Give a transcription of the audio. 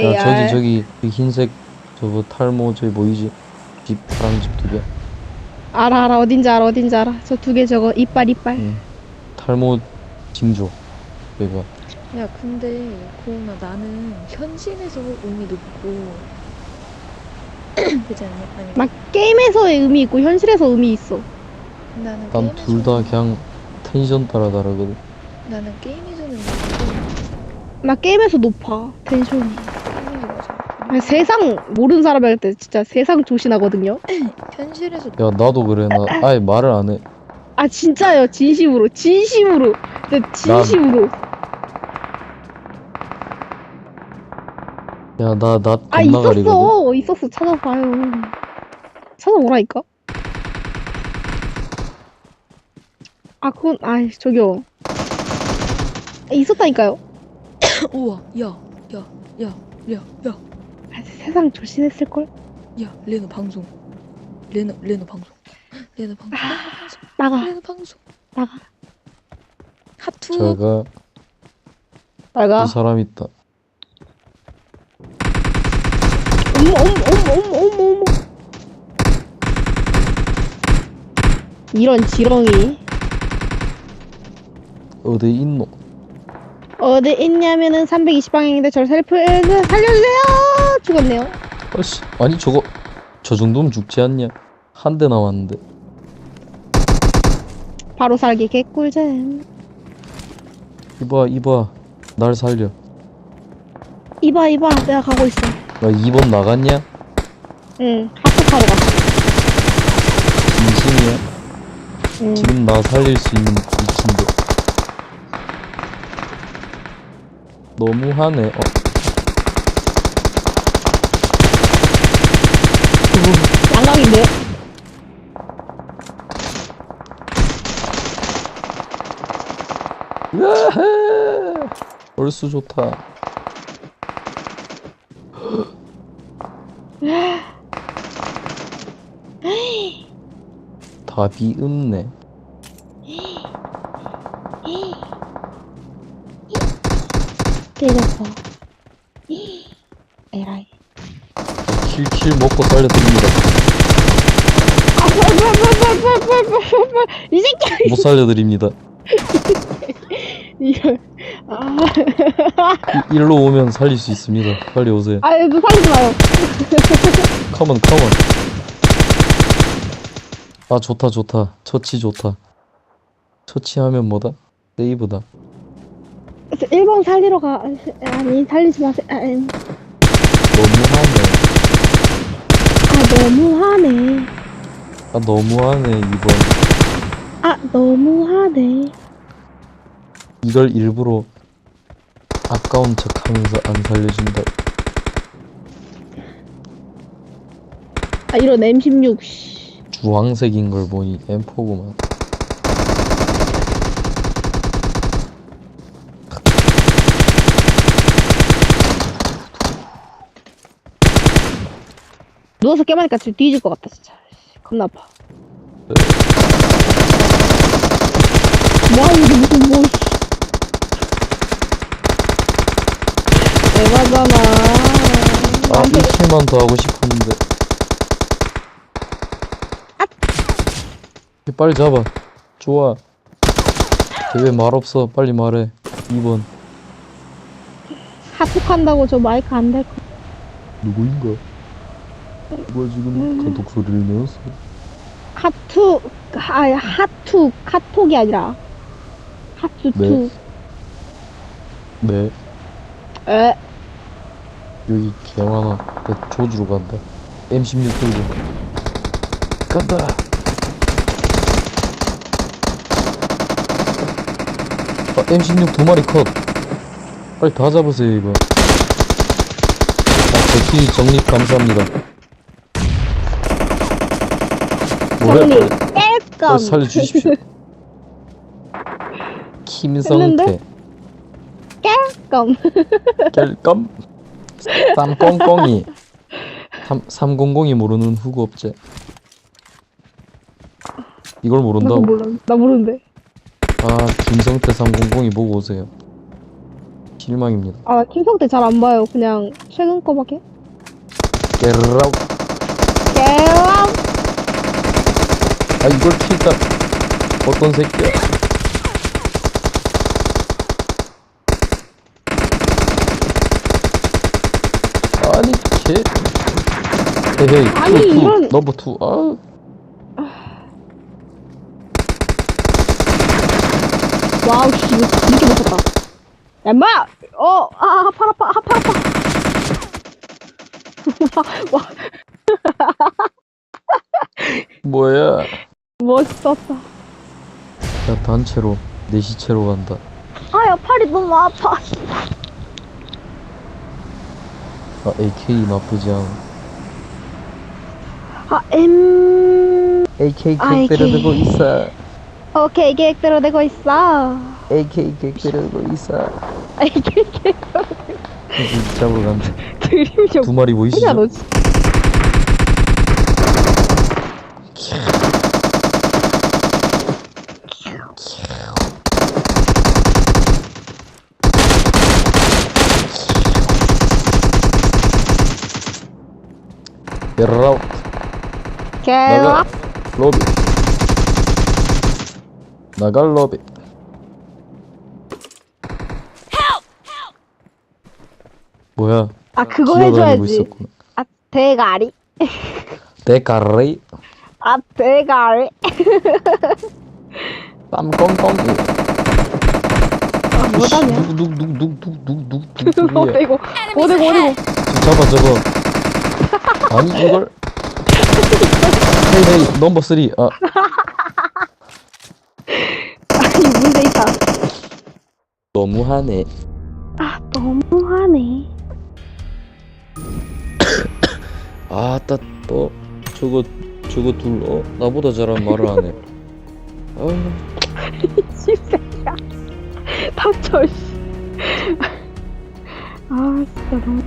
야 아. 저기 저기 그 흰색 저거 탈모 저기 보이지? 집 파란 집두 개. 알아 알아 어딘지 알아 어딘지 알아 저 두 개 저거 이빨 이빨 응. 탈모 징조. 내가 야 근데 고은아 나는 현실에서 음이 높고 그지 않냐? 아니 막 게임에서의 의미 있고 현실에서 의미 있어 나는 난둘다 게임에서는- 그냥 텐션 따라 다르거든. 나는 게임에서는 높고 나 게임에서 높아 텐션이 아 아, 세상 모르는 사람한테 진짜 세상 조신하거든요. 현실에서 야 나도 그래. 나 아예 말을 안 해. 아 진짜요? 진심으로. 진심으로. 진짜 진심으로. 야 나나아 겁나 가리거든. 있었어. 있었어 찾아봐요. 찾아보라니까? 아 그건 아 저기요. 아, 있었다니까요. 우와 야야야야야 아, 세상 조신했을 걸? 야 레노 방송. 레노 레노 방송. 레노 방송. 레노 방송 나가. 레노 방송. 나가. 하투. 제가 나가. 이 사람 있다. 어머 어머 어머 어머 어머 어머. 이런 지렁이. 어디 있노? 어디 있냐면은 320방향인데 저를 살펴 살려주세요 죽었네요 아씨 아니 저거 저 정도면 죽지 않냐? 한 대 남았는데. 바로 살기 개꿀잼 이봐 이봐 날 살려. 이봐 이봐 내가 가고 있어 나 2번 나갔냐? 응 학습하러 갔어 진심이야? 응. 지금 나 살릴 수 있는 위치인데. 너무하네. 어. 양강인데 으아하! 얼쑤 좋다. 답이 없네. 때렸어 에라이 킬킬 먹고 살려드립니다. 이 새끼야 못 살려드립니다. 이걸 아 이- 일로 오면 살릴 수 있습니다. 빨리 오세요. 아유 너 살리지 마요 컴온 컴온. 아 좋다 좋다. 처치 좋다. 처치하면 뭐다? 세이브다. 저 1번 살리러 가 아니 살리지 마세요 아, 아니. 너무하네. 아 너무하네 아 너무하네 이번. 아 너무하네 이걸 일부러 아까운 척하면서 안 살려준다. 아 이런 M16 씨. 주황색인 걸 보니 M4구만. 누워서 깨보니까 진짜 뒤질 것 같다 진짜 겁나 아파 뭐하는 게 무슨 뭐 대박잖아 아 나한테 1킬만 더 하고 싶었는데. 빨리 잡아. 좋아. 쟤 왜 말 없어? 빨리 말해. 2번. 합숙한다고 저 마이크 안될 거. 누구인가? 누가 지금 가독 소리를 내었어? 하투 아 하투 카톡이 아니라 하투투 네. 에 여기 개 많아. 나 조주로 간다. M16 들고. 간다. 아, M16 두 마리 컷. 빨리 다 잡으세요, 이거. 아, 제키 정립 감사합니다. 빨리, 깰감 빨리 살려주십시오. 김성태. 깰감 깰감? 쌈꽁꽁이. 3, 300이 모르는 후구 업체. 이걸 나 그거 모른다고? 몰라 나 모르는데 아, 김성태 300이 보고 오세요. 실망입니다. 아 김성태 잘 안 봐요 그냥 최근 거밖에? 깨라우. 개람! 아, 이걸 킬다. 어떤 새끼야? 아니, 개. 헤헤이, 아니, 투, 투, 이런- 넘버 투. 아, 와우, 씨, 이렇게 못했다. 야, 인마! 어, 아, 팔 아파, 아, 팔 아파. 와, 뭐야? 멋있었다. 야, 단체로, 내 시체로 간다. 아, 야, 팔이 너무 아파. 아, AK 나쁘지 않아. 아, M. AK 아, AK. 객대로 들고 있어. 오케이, 계획대로 되고 있어. AK 객대로 들고 있어. 아이, 계획 이제 잡으러 간다. 그림 좀. 두 마리 보이시죠? 개람? 나가. 로비. 나갈 로비. 뭐야? 아, 그거 해줘야지. 아, 대가리. 대가리. 아, 대가리. 빰꽁꽁. 아, 뭐다냐? 누구 누구 누구 누구 누구 누구 어디고, 어디고, 어디고. 잡아 잡아. 아니 이걸. 헤이 헤이 넘버 3. 아 아니, 문제 있다. 너무하네. 아, 너무하네. 아따 또 저거 저거 둘 어? 나보다 잘한 말을 안 해. 아 씨새끼야. 닥쳐, 씨. 아, 진짜 너무.